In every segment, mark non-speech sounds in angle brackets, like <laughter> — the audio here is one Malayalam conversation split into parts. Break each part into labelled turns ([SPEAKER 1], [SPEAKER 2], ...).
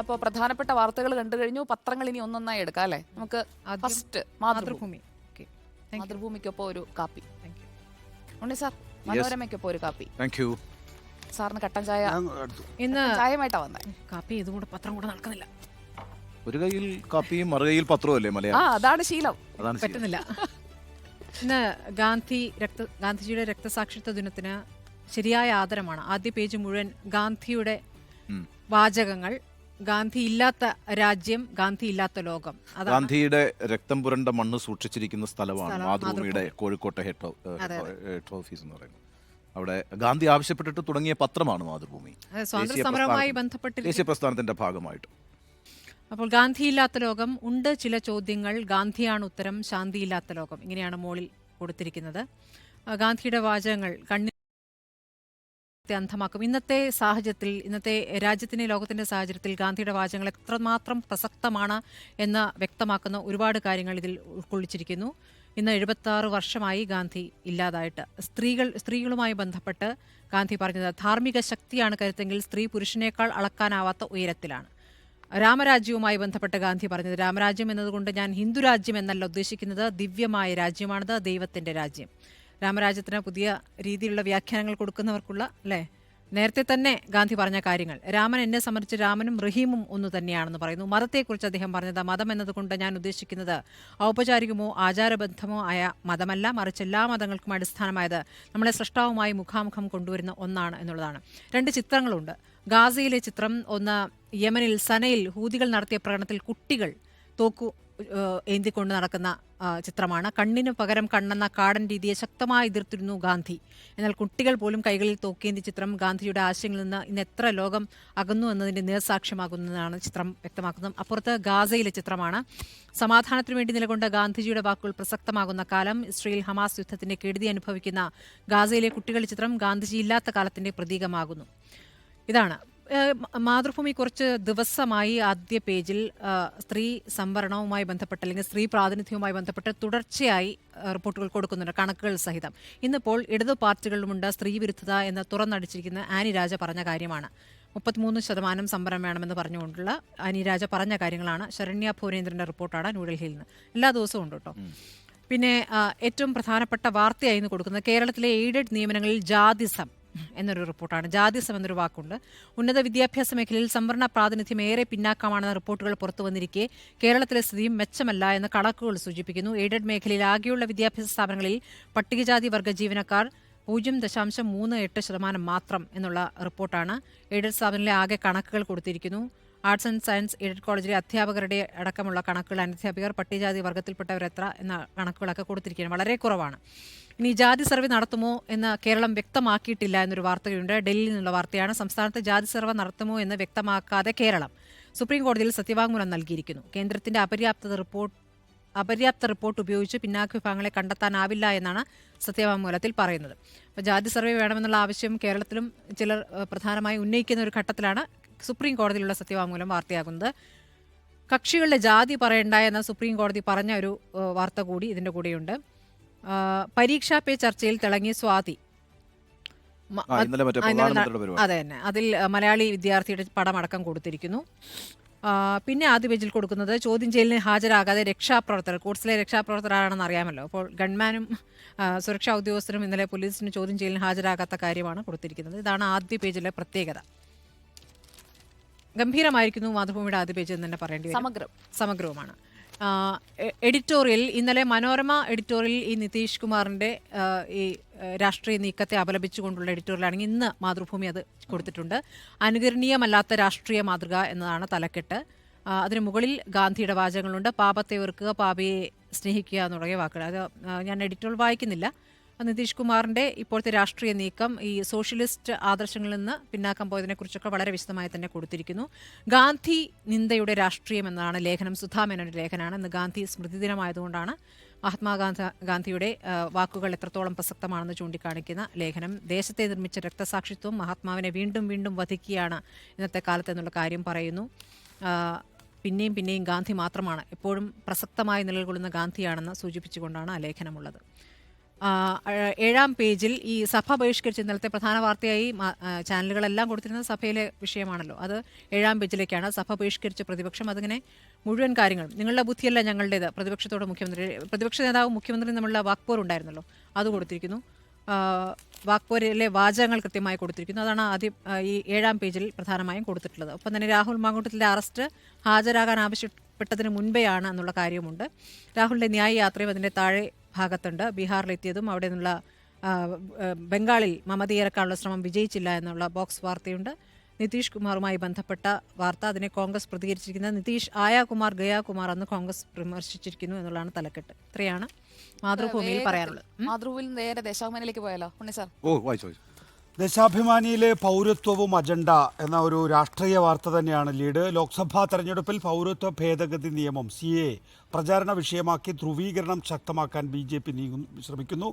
[SPEAKER 1] നമ്മളപ്പോ പ്രധാനപ്പെട്ട വാർത്തകൾ കണ്ടു കഴിഞ്ഞു. പത്രങ്ങൾ ഇനി ഒന്നൊന്നായി എടുക്കാം അല്ലേ? നമുക്ക് ഫസ്റ്റ് മാതൃഭൂമി. മാതൃഭൂമിക്കൊപ്പം ഒരു കാപ്പി. ഉണ്ണി സാർ മനോരമയ്ക്കൊപ്പം ഒരു കാപ്പി.
[SPEAKER 2] താങ്ക് യു
[SPEAKER 1] സാറിന് കട്ടൻ ചായ
[SPEAKER 3] ഇന്ന്
[SPEAKER 1] ചായമായിട്ടാ വന്നേ.
[SPEAKER 3] കാപ്പി ഇതും കൂടെ പത്രം കൂടെ നടക്കുന്നില്ല.
[SPEAKER 2] ഒരു കയ്യിൽ കാപ്പിയും മറുകയിൽ പത്രവും അല്ലേ മലയാളം?
[SPEAKER 1] ആ അതാണ് ശീലം.
[SPEAKER 2] അതാണ്.
[SPEAKER 3] പറ്റുന്നില്ല. ഇന്ന് ഗാന്ധി രക്ത ഗാന്ധിജിയുടെ രക്തസാക്ഷിത്വ ദിനത്തിന് ശരിയായ ആദരമാണ്. ആദ്യ പേജ് മുഴുവൻ ഗാന്ധിയുടെ വാചകങ്ങൾ ഗാന്ധി ഇല്ലാത്ത രാജ്യം ഗാന്ധി ഇല്ലാത്ത ലോകം. അതാണ്
[SPEAKER 2] ഗാന്ധിയുടെ രക്തം പുരണ്ട മണ്ണ് സൂക്ഷിച്ചിരിക്കുന്ന സ്ഥലമാണ്
[SPEAKER 3] സ്ഥലം,
[SPEAKER 2] മാതൃഭൂമിയുടെ കോഴിക്കോട്ടെ ഹെഡ് ഹെഡ് ഓഫീസ് എന്ന് പറയുന്നത്. അവിടെ ഗാന്ധി ആവശ്യപ്പെട്ടിട്ട് തുടങ്ങിയ പത്രമാണ് മാതൃഭൂമി.
[SPEAKER 3] സ്വാതന്ത്ര്യ
[SPEAKER 2] ദേശീയ
[SPEAKER 3] സമരവുമായി ബന്ധപ്പെട്ട്
[SPEAKER 2] ദേശീയ പ്രസ്ഥാനത്തിന്റെ ഭാഗമായിട്ട്.
[SPEAKER 3] അപ്പോൾ ഗാന്ധി ഇല്ലാത്ത ലോകം ഉണ്ട് ചില ചോദ്യങ്ങൾ. ഗാന്ധിയാണ് ഉത്തരം ശാന്തിയില്ലാത്ത ലോകം. ഇങ്ങനെയാണ് മോളിൽ കൊടുത്തിരിക്കുന്നത്. ഗാന്ധിയുടെ വാചകങ്ങൾ കണ്ണി അന്ധമാക്കും ഇന്നത്തെ സാഹചര്യത്തിൽ ഇന്നത്തെ രാജ്യത്തിന്റെ ലോകത്തിന്റെ സാഹചര്യത്തിൽ ഗാന്ധിയുടെ വാചകങ്ങൾ എത്രമാത്രം പ്രസക്തമാണ് എന്ന് വ്യക്തമാക്കുന്ന ഒരുപാട് കാര്യങ്ങൾ ഇതിൽ ഉൾക്കൊള്ളിച്ചിരിക്കുന്നു. ഇന്ന് എഴുപത്താറ് വർഷമായി ഗാന്ധി ഇല്ലാതായിട്ട്. സ്ത്രീകൾ സ്ത്രീകളുമായി ബന്ധപ്പെട്ട് ഗാന്ധി പറഞ്ഞത് ധാർമ്മിക ശക്തിയാണ് കരുത്തെങ്കിൽ സ്ത്രീ പുരുഷനേക്കാൾ അളക്കാനാവാത്ത ഉയരത്തിലാണ്. രാമരാജ്യവുമായി ബന്ധപ്പെട്ട് ഗാന്ധി പറഞ്ഞത് രാമരാജ്യം എന്നതുകൊണ്ട് ഞാൻ ഹിന്ദു രാജ്യം എന്നല്ല ഉദ്ദേശിക്കുന്നത് ദിവ്യമായ രാജ്യമാണത് ദൈവത്തിന്റെ രാജ്യം. രാമരാജ്യത്തിന് പുതിയ രീതിയിലുള്ള വ്യാഖ്യാനങ്ങൾ കൊടുക്കുന്നവർക്കുള്ള അല്ലേ? നേരത്തെ തന്നെ ഗാന്ധി പറഞ്ഞ കാര്യങ്ങൾ. രാമൻ എന്നെ സംബന്ധിച്ച് രാമനും റഹീമും ഒന്നു തന്നെയാണെന്ന് പറയുന്നു. മതത്തെക്കുറിച്ച് അദ്ദേഹം പറഞ്ഞത് മതം എന്നതുകൊണ്ട് ഞാൻ ഉദ്ദേശിക്കുന്നത് ഔപചാരികമോ ആചാരബദ്ധമോ ആയ മതമല്ല മറിച്ച് എല്ലാ മതങ്ങൾക്കും അടിസ്ഥാനമായത് നമ്മളെ സൃഷ്ടാവുമായി മുഖാമുഖം കൊണ്ടുവരുന്ന ഒന്നാണ് എന്നുള്ളതാണ്. രണ്ട് ചിത്രങ്ങളുണ്ട്. ഗാസയിലെ ചിത്രം ഒന്ന് യമനിൽ സനയിൽ ഹൂതികൾ നടത്തിയ പ്രകടനത്തിൽ കുട്ടികൾ തോക്കു ഏന്തിക്കൊണ്ട് നടക്കുന്ന ചിത്രമാണ്. കണ്ണിന് പകരം കണ്ണെന്ന കാടൻ രീതിയെ ശക്തമായി എതിർത്തിരുന്നു ഗാന്ധി. എന്നാൽ കുട്ടികൾ പോലും കൈകളിൽ തോക്കേന്തി ചിത്രം ഗാന്ധിയുടെ ആശയങ്ങളിൽ നിന്ന് ഇന്ന് എത്ര ലോകം അകന്നു എന്നതിന്റെ നേർസാക്ഷ്യമാകുന്നതാണ് ചിത്രം വ്യക്തമാക്കുന്നത്. അപ്പുറത്ത് ഗാസയിലെ ചിത്രമാണ്. സമാധാനത്തിനു വേണ്ടി നിലകൊണ്ട ഗാന്ധിജിയുടെ വാക്കുകൾ പ്രസക്തമാകുന്ന കാലം ഇസ്രയേൽ ഹമാസ് യുദ്ധത്തിന്റെ കെടുതി അനുഭവിക്കുന്ന ഗാസയിലെ കുട്ടികളുടെ ചിത്രം ഗാന്ധിജി ഇല്ലാത്ത കാലത്തിന്റെ പ്രതീകമാകുന്നു. ഇതാണ്. മാതൃഭൂമി കുറച്ച് ദിവസമായി ആദ്യ പേജിൽ സ്ത്രീ സംവരണവുമായി ബന്ധപ്പെട്ട് അല്ലെങ്കിൽ സ്ത്രീ പ്രാതിനിധ്യവുമായി ബന്ധപ്പെട്ട് തുടർച്ചയായി റിപ്പോർട്ടുകൾ കൊടുക്കുന്നുണ്ട് കണക്കുകൾ സഹിതം. ഇന്നിപ്പോൾ ഇടതു പാർട്ടികളിലുമുണ്ട് സ്ത്രീ വിരുദ്ധത എന്ന് തുറന്നടിച്ചിരിക്കുന്ന ആനി രാജ പറഞ്ഞ കാര്യമാണ്. മുപ്പത്തിമൂന്ന് ശതമാനം സംവരണം വേണമെന്ന് പറഞ്ഞുകൊണ്ടുള്ള ആനി രാജ പറഞ്ഞ കാര്യങ്ങളാണ് ശരണ്യ ഭുവനേന്ദ്രന്റെ റിപ്പോർട്ടാണ് ന്യൂഡൽഹിയിൽ നിന്ന്. എല്ലാ ദിവസവും ഉണ്ട് കേട്ടോ. പിന്നെ ഏറ്റവും പ്രധാനപ്പെട്ട വാർത്തയായിരുന്നു കൊടുക്കുന്നത് കേരളത്തിലെ എയ്ഡഡ് നിയമനങ്ങളിൽ ജാതിസം എന്നൊരു റിപ്പോർട്ടാണ്. ജാതിസം എന്നൊരു വാക്കുണ്ട്. ഉന്നത വിദ്യാഭ്യാസ മേഖലയിൽ സംവരണ പ്രാതിനിധ്യം ഏറെ പിന്നാക്കമാണെന്ന റിപ്പോർട്ടുകൾ പുറത്തു വന്നിരിക്കെ കേരളത്തിലെ സ്ഥിതിയും മെച്ചമല്ല എന്ന് കണക്കുകൾ സൂചിപ്പിക്കുന്നു. എയ്ഡഡ് മേഖലയിൽ ആകെയുള്ള വിദ്യാഭ്യാസ സ്ഥാപനങ്ങളിൽ പട്ടികജാതി വർഗ ജീവനക്കാർ പൂജ്യം ദശാംശം മൂന്ന് എട്ട് ശതമാനം മാത്രം എന്നുള്ള റിപ്പോർട്ടാണ് എയ്ഡഡ് സ്ഥാപനത്തിലെ ആകെ കണക്കുകൾ കൊടുത്തിരിക്കുന്നു. ആർട്സ് ആൻഡ് സയൻസ് എയ്ഡഡ് കോളേജിലെ അധ്യാപകരുടെ അടക്കമുള്ള കണക്കുകൾ അനധ്യാപകർ പട്ടികജാതി വർഗത്തിൽപ്പെട്ടവരെത്ര എന്ന കണക്കുകളൊക്കെ കൊടുത്തിരിക്കുകയാണ്. വളരെ കുറവാണ്. ഇനി ജാതി സർവേ നടത്തുമോ എന്ന് കേരളം വ്യക്തമാക്കിയിട്ടില്ല എന്നൊരു വാർത്തയുണ്ട്. ഡൽഹിയിൽ നിന്നുള്ള വാർത്തയാണ്. സംസ്ഥാനത്ത് ജാതി സർവേ നടത്തുമോ എന്ന് വ്യക്തമാക്കാതെ കേരളം സുപ്രീം കോടതിയിൽ സത്യവാങ്മൂലം നൽകിയിരിക്കുന്നു. കേന്ദ്രത്തിന്റെ അപര്യാപ്തത റിപ്പോർട്ട് അപര്യാപ്ത റിപ്പോർട്ട് ഉപയോഗിച്ച് പിന്നാക്ക വിഭാഗങ്ങളെ കണ്ടെത്താനാവില്ല എന്നാണ് സത്യവാങ്മൂലത്തിൽ പറയുന്നത്. അപ്പോൾ ജാതി സർവേ വേണമെന്നുള്ള ആവശ്യം കേരളത്തിലും ചിലർ പ്രധാനമായി ഉന്നയിക്കുന്ന ഒരു ഘട്ടത്തിലാണ് സുപ്രീം കോടതിയിലുള്ള സത്യവാങ്മൂലം വാർത്തയാകുന്നത്. കക്ഷികളുടെ ജാതി പറയണ്ട എന്ന സുപ്രീം കോടതി പറഞ്ഞ ഒരു വാർത്ത കൂടി ഇതിന്റെ കൂടെയുണ്ട്. പരീക്ഷാ പേ ചർച്ചയിൽ തിളങ്ങി സ്വാതി. അതെ തന്നെ അതിൽ മലയാളി വിദ്യാർത്ഥിയുടെ പടമടക്കം കൊടുത്തിരിക്കുന്നു. പിന്നെ ആദ്യ പേജിൽ കൊടുക്കുന്നത് ചോദ്യം ചെയ്യലിന് ഹാജരാകാതെ രക്ഷാപ്രവർത്തകർ കോഴ്സിലെ രക്ഷാപ്രവർത്തകരാണെന്ന് അറിയാമല്ലോ. അപ്പോൾ ഗൺമാനും സുരക്ഷാ ഉദ്യോഗസ്ഥരും ഇന്നലെ പോലീസിന് ചോദ്യം ചെയ്യലിന് ഹാജരാകാത്ത കാര്യമാണ് കൊടുത്തിരിക്കുന്നത്. ഇതാണ് ആദ്യ പേജിലെ പ്രത്യേകത. ഗംഭീരമായിരിക്കുന്നു മാതൃഭൂമിയുടെ ആദ്യ പേജ് എന്ന് തന്നെ പറയേണ്ടി
[SPEAKER 1] സമഗ്രം
[SPEAKER 3] സമഗ്രവുമാണ്. എഡിറ്റോറിയൽ ഇന്നലെ മനോരമ എഡിറ്റോറിയൽ ഈ നിതീഷ് കുമാറിന്റെ ഈ രാഷ്ട്രീയ നീക്കത്തെ അപലപിച്ചുകൊണ്ടുള്ള എഡിറ്റോറിയലാണെങ്കിൽ ഇന്ന് മാതൃഭൂമി അത് കൊടുത്തിട്ടുണ്ട്. അനുകരണീയമല്ലാത്ത രാഷ്ട്രീയ മാതൃക എന്നതാണ് തലക്കെട്ട്. അതിന് മുകളിൽ ഗാന്ധിയുടെ വാചകങ്ങളുണ്ട്. പാപത്തെ വെറുക്കുക പാപയെ സ്നേഹിക്കുക തുടങ്ങിയ വാക്കുകൾ. അത് ഞാൻ എഡിറ്റോറിയൽ വായിക്കുന്നില്ല. നിതീഷ് കുമാറിന്റെ ഇപ്പോഴത്തെ രാഷ്ട്രീയ നീക്കം ഈ സോഷ്യലിസ്റ്റ് ആദർശങ്ങളിൽ നിന്ന് പിന്നാക്കം പോയതിനെക്കുറിച്ചൊക്കെ വളരെ വിശദമായി തന്നെ കൊടുത്തിരിക്കുന്നു. ഗാന്ധി നിന്ദയുടെ രാഷ്ട്രീയം എന്നാണ് ലേഖനം സുധാമേനോന്റെ ലേഖനമാണ്. ഇന്ന് ഗാന്ധി സ്മൃതി മഹാത്മാഗാന്ധ ഗാന്ധിയുടെ വാക്കുകൾ എത്രത്തോളം പ്രസക്തമാണെന്ന് ചൂണ്ടിക്കാണിക്കുന്ന ലേഖനം. ദേശത്തെ നിർമ്മിച്ച രക്തസാക്ഷിത്വം മഹാത്മാവിനെ വീണ്ടും വീണ്ടും വധിക്കുകയാണ് ഇന്നത്തെ കാലത്ത് എന്നുള്ള കാര്യം പറയുന്നു. പിന്നെയും പിന്നെയും ഗാന്ധി മാത്രമാണ് എപ്പോഴും പ്രസക്തമായി നിലകൊള്ളുന്ന ഗാന്ധിയാണെന്ന് സൂചിപ്പിച്ചുകൊണ്ടാണ് ആ ലേഖനമുള്ളത്. ഏഴാം പേജിൽ ഈ സഭ ബഹിഷ്കരിച്ച് ഇന്നലത്തെ പ്രധാന വാർത്തയായി ചാനലുകളെല്ലാം കൊടുത്തിരുന്നത് സഭയിലെ വിഷയമാണല്ലോ. അത് ഏഴാം പേജിലേക്കാണ്. സഭ ബഹിഷ്കരിച്ച പ്രതിപക്ഷം അതിങ്ങനെ മുഴുവൻ കാര്യങ്ങൾ നിങ്ങളുടെ ബുദ്ധിയല്ല ഞങ്ങളുടേത് പ്രതിപക്ഷത്തോട് മുഖ്യമന്ത്രി പ്രതിപക്ഷ നേതാവ് മുഖ്യമന്ത്രി തമ്മിലുള്ള വാക്പോർ ഉണ്ടായിരുന്നല്ലോ അത് കൊടുത്തിരിക്കുന്നു. വാക്പോരിലെ വാചകങ്ങൾ കൃത്യമായി കൊടുത്തിരിക്കുന്നു. അതാണ് ആദ്യം ഈ ഏഴാം പേജിൽ പ്രധാനമായും കൊടുത്തിട്ടുള്ളത്. ഒപ്പം തന്നെ രാഹുൽ മാങ്കൂട്ടത്തിന്റെ അറസ്റ്റ് ഹാജരാകാൻ ആവശ്യപ്പെട്ടതിന് മുൻപേയാണ് എന്നുള്ള കാര്യമുണ്ട് രാഹുലിന്റെ ന്യായ യാത്രയും അതിന്റെ താഴെ ഭാഗത്തുണ്ട്. ബീഹാറിലെത്തിയതും അവിടെ നിന്നുള്ള ബംഗാളിൽ മമതയിറക്കാനുള്ള ശ്രമം വിജയിച്ചില്ല എന്നുള്ള ബോക്സ് വാർത്തയുണ്ട്. നിതീഷ് കുമാറുമായി ബന്ധപ്പെട്ട വാർത്ത അതിനെ കോൺഗ്രസ് പ്രതികരിച്ചിരിക്കുന്നത്. നിതീഷ് ആയാകുമാർ ഗയാകുമാർ എന്ന് കോൺഗ്രസ് വിമർശിച്ചിരിക്കുന്നു എന്നുള്ളതാണ് തലക്കെട്ട്. ഇത്രയാണ് മാതൃഭൂമിയിൽ പറയാനുള്ളത്.
[SPEAKER 1] മാതൃഭൂമിയിൽ നേരെ ദേശാഭിമാനിയിലേക്ക് പോയാലോ? ഉണ്ണി സാർ.
[SPEAKER 2] ഓ വായിച്ചു.
[SPEAKER 4] ദേശാഭിമാനിയിലെ പൗരത്വവും അജണ്ട എന്ന ഒരു രാഷ്ട്രീയ വാർത്ത തന്നെയാണ് ലീഡ്. ലോക്സഭാ തെരഞ്ഞെടുപ്പിൽ പൗരത്വ ഭേദഗതി നിയമം സി എ പ്രചാരണ വിഷയമാക്കി ധ്രുവീകരണം ശക്തമാക്കാൻ ബി ജെ പി ശ്രമിക്കുന്നു.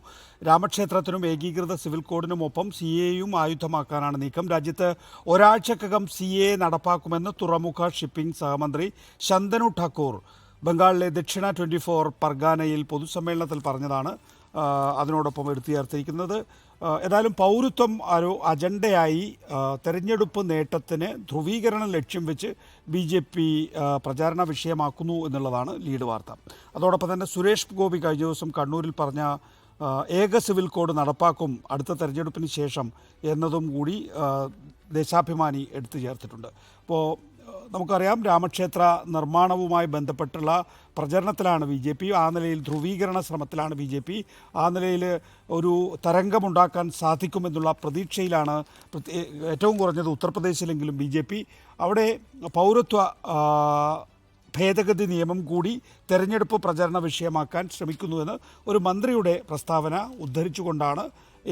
[SPEAKER 4] രാമക്ഷേത്രത്തിനും ഏകീകൃത സിവിൽ കോഡിനുമൊപ്പം സി എയും ആയുധമാക്കാനാണ് നീക്കം. രാജ്യത്ത് ഒരാഴ്ചക്കകം സി എ നടപ്പാക്കുമെന്ന് തുറമുഖ ഷിപ്പിംഗ് സഹമന്ത്രി ശന്തനു ഠാക്കൂർ ബംഗാളിലെ ദക്ഷിണ ട്വന്റി ഫോർ പർഗാനയിൽ പൊതുസമ്മേളനത്തിൽ പറഞ്ഞതാണ്. അതിനോടൊപ്പം എടുത്തു ചേർത്തിരിക്കുന്നത്. ഏതായാലും പൗരത്വം ഒരു അജണ്ടയായി തെരഞ്ഞെടുപ്പ് നേട്ടത്തിന് ധ്രുവീകരണം ലക്ഷ്യം വെച്ച് ബി ജെ പി പ്രചാരണ വിഷയമാക്കുന്നു എന്നുള്ളതാണ് ലീഡ് വാർത്ത. അതോടൊപ്പം തന്നെ സുരേഷ് ഗോപി കഴിഞ്ഞ ദിവസം കണ്ണൂരിൽ പറഞ്ഞ ഏക സിവിൽ കോഡ് നടപ്പാക്കും അടുത്ത തെരഞ്ഞെടുപ്പിന് ശേഷം എന്നതും കൂടി ദേശാഭിമാനി എടുത്തു ചേർത്തിട്ടുണ്ട്. അപ്പോൾ നമുക്കറിയാം രാമക്ഷേത്ര നിർമ്മാണവുമായി ബന്ധപ്പെട്ടുള്ള പ്രചരണത്തിലാണ് ബി ജെ പി. ആ നിലയിൽ ധ്രുവീകരണ ശ്രമത്തിലാണ് ബി ജെ പി. ആ നിലയിൽ ഒരു തരംഗമുണ്ടാക്കാൻ സാധിക്കുമെന്നുള്ള പ്രതീക്ഷയിലാണ് ഏറ്റവും കുറഞ്ഞത് ഉത്തർപ്രദേശിലെങ്കിലും ബി ജെ പി. അവിടെ പൗരത്വ ഭേദഗതി നിയമം കൂടി തെരഞ്ഞെടുപ്പ് പ്രചരണ വിഷയമാക്കാൻ ശ്രമിക്കുന്നുവെന്ന് ഒരു മന്ത്രിയുടെ പ്രസ്താവന ഉദ്ധരിച്ചുകൊണ്ടാണ്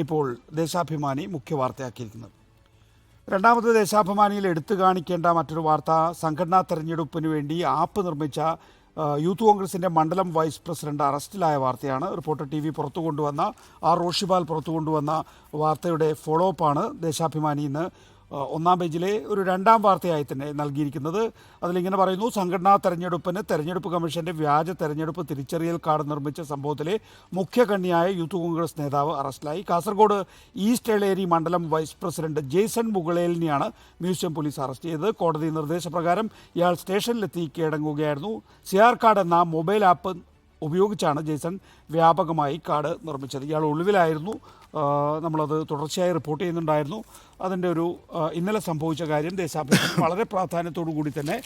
[SPEAKER 4] ഇപ്പോൾ ദേശാഭിമാനി മുഖ്യവാർത്തയാക്കിയിരിക്കുന്നത് രണ്ടാമത് ദേശാഭിമാനിയിൽ എടുത്തു കാണിക്കേണ്ട മറ്റൊരു വാർത്ത സംഘടനാ തെരഞ്ഞെടുപ്പിന് വേണ്ടി ആപ്പ് നിർമ്മിച്ച യൂത്ത് കോൺഗ്രസിന്റെ മണ്ഡലം വൈസ് പ്രസിഡന്റ് അറസ്റ്റിലായ വാർത്തയാണ്. റിപ്പോർട്ടർ ടി വി പുറത്തു കൊണ്ടുവന്ന ആർ റോഷിപാൽ പുറത്തു കൊണ്ടുവന്ന വാർത്തയുടെ ഫോളോ അപ്പാണ് ദേശാഭിമാനി ഇന്ന് ഒന്നാം പേജിലെ ഒരു രണ്ടാം വാർത്തയായി തന്നെ നൽകിയിരിക്കുന്നത്. അതിലിങ്ങനെ പറയുന്നു സംഘടനാ തെരഞ്ഞെടുപ്പിന് തെരഞ്ഞെടുപ്പ് കമ്മീഷന്റെ വ്യാജ തെരഞ്ഞെടുപ്പ് തിരിച്ചറിയൽ കാർഡ് നിർമ്മിച്ച സംഭവത്തിലെ മുഖ്യകണ്ണിയായ യൂത്ത് കോൺഗ്രസ് നേതാവ് അറസ്റ്റിലായി. കാസർഗോഡ് ഈസ്റ്റ് എളേരി മണ്ഡലം വൈസ് പ്രസിഡന്റ് ജെയ്സൺ മുകളേലിനെയാണ് മ്യൂസിയം പോലീസ് അറസ്റ്റ് ചെയ്തത്. കോടതി നിർദ്ദേശപ്രകാരം ഇയാൾ സ്റ്റേഷനിലെത്തി കീഴടങ്ങുകയായിരുന്നു സിആർ കാർഡ് എന്ന മൊബൈൽ ആപ്പ് ഉപയോഗിച്ചാണ് ജെയ്സൺ വ്യാപകമായി കാർഡ് നിർമ്മിച്ചത്. ഇയാൾ ഒളിവിലായിരുന്നു. നമ്മളത് തുടർച്ചയായി റിപ്പോർട്ട് ചെയ്യുന്നുണ്ടായിരുന്നു. അതിന്റെ ഒരു ഇന്നലെ സംഭവിച്ച കാര്യം ദേശാഭിമാനി <coughs> വളരെ പ്രാധാന്യത്തോടു കൂടി തന്നെ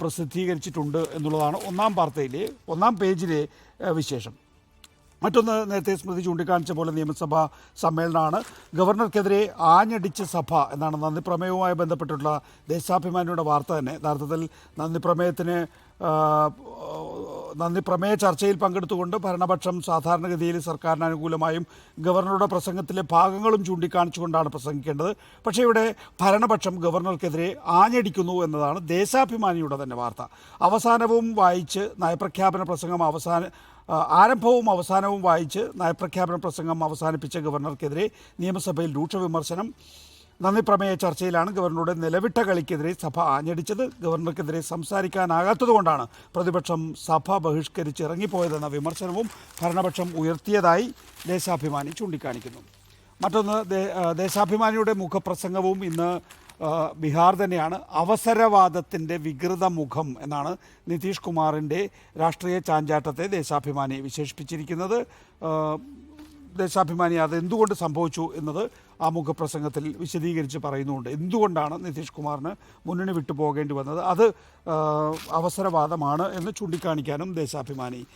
[SPEAKER 4] പ്രസിദ്ധീകരിച്ചിട്ടുണ്ട് എന്നുള്ളതാണ് ഒന്നാം വാർത്തയിലെ ഒന്നാം പേജിലെ വിശേഷം. മറ്റൊന്ന് നേരത്തെ സ്മൃതി ചൂണ്ടിക്കാണിച്ച പോലെ നിയമസഭാ സമ്മേളനമാണ്. ഗവർണർക്കെതിരെ ആഞ്ഞടിച്ച സഭ എന്നാണ് നന്ദിപ്രമേയവുമായി ബന്ധപ്പെട്ടിട്ടുള്ള ദേശാഭിമാനിയുടെ വാർത്ത തന്നെ. യഥാർത്ഥത്തിൽ നന്ദി പ്രമേയത്തിന് ആ, നന്ദി പ്രമേയ ചർച്ചയിൽ പങ്കെടുത്തുകൊണ്ട് ഭരണപക്ഷം സാധാരണഗതിയിൽ സർക്കാരിന് അനുകൂലമായും ഗവർണറുടെ പ്രസംഗത്തിലെ ഭാഗങ്ങളും ചൂണ്ടിക്കാണിച്ചുകൊണ്ടാണ് പ്രസംഗിക്കേണ്ടത്. പക്ഷേ ഇവിടെ ഭരണപക്ഷം ഗവർണർക്കെതിരെ ആഞ്ഞടിക്കുന്നു എന്നതാണ് ദേശാഭിമാനിയുടെ തന്നെ വാർത്ത. അവസാനവും വായിച്ച് നയപ്രഖ്യാപന പ്രസംഗം അവസാന ആരംഭവും അവസാനവും വായിച്ച് നയപ്രഖ്യാപന പ്രസംഗം അവസാനിപ്പിച്ച ഗവർണർക്കെതിരെ നിയമസഭയിൽ രൂക്ഷ വിമർശനം. നന്ദി പ്രമേയ ചർച്ചയിലാണ് ഗവർണറുടെ നിലവിട്ട കളിക്കെതിരെ സഭ ആഞ്ഞടിച്ചത്. ഗവർണർക്കെതിരെ സംസാരിക്കാനാകാത്തതുകൊണ്ടാണ് പ്രതിപക്ഷം സഭ ബഹിഷ്കരിച്ച് ഇറങ്ങിപ്പോയതെന്ന വിമർശനവും ഭരണപക്ഷം ഉയർത്തിയതായി ദേശാഭിമാനി ചൂണ്ടിക്കാണിക്കുന്നു. മറ്റൊന്ന് ദേശാഭിമാനിയുടെ മുഖപ്രസംഗവും ഇന്ന് ബീഹാർ തന്നെയാണ് അവസരവാദത്തിന്റെ വികൃത മുഖം എന്നാണ് നിതീഷ് കുമാറിന്റെ രാഷ്ട്രീയ ചാഞ്ചാട്ടത്തെ ദേശാഭിമാനി വിശേഷിപ്പിച്ചിരിക്കുന്നത്. ദേശാഭിമാനി അത് എന്തുകൊണ്ട് സംഭവിച്ചു എന്നത് ആ മുഖപ്രസംഗത്തിൽ വിശദീകരിച്ച് പറയുന്നുണ്ട്. എന്തുകൊണ്ടാണ് നിതീഷ് കുമാറിന് മുന്നണി വിട്ടു പോകേണ്ടി വന്നത്? അത് അവസരവാദമാണ് എന്ന് ചൂണ്ടിക്കാണിക്കാനും ദേശാഭിമാനി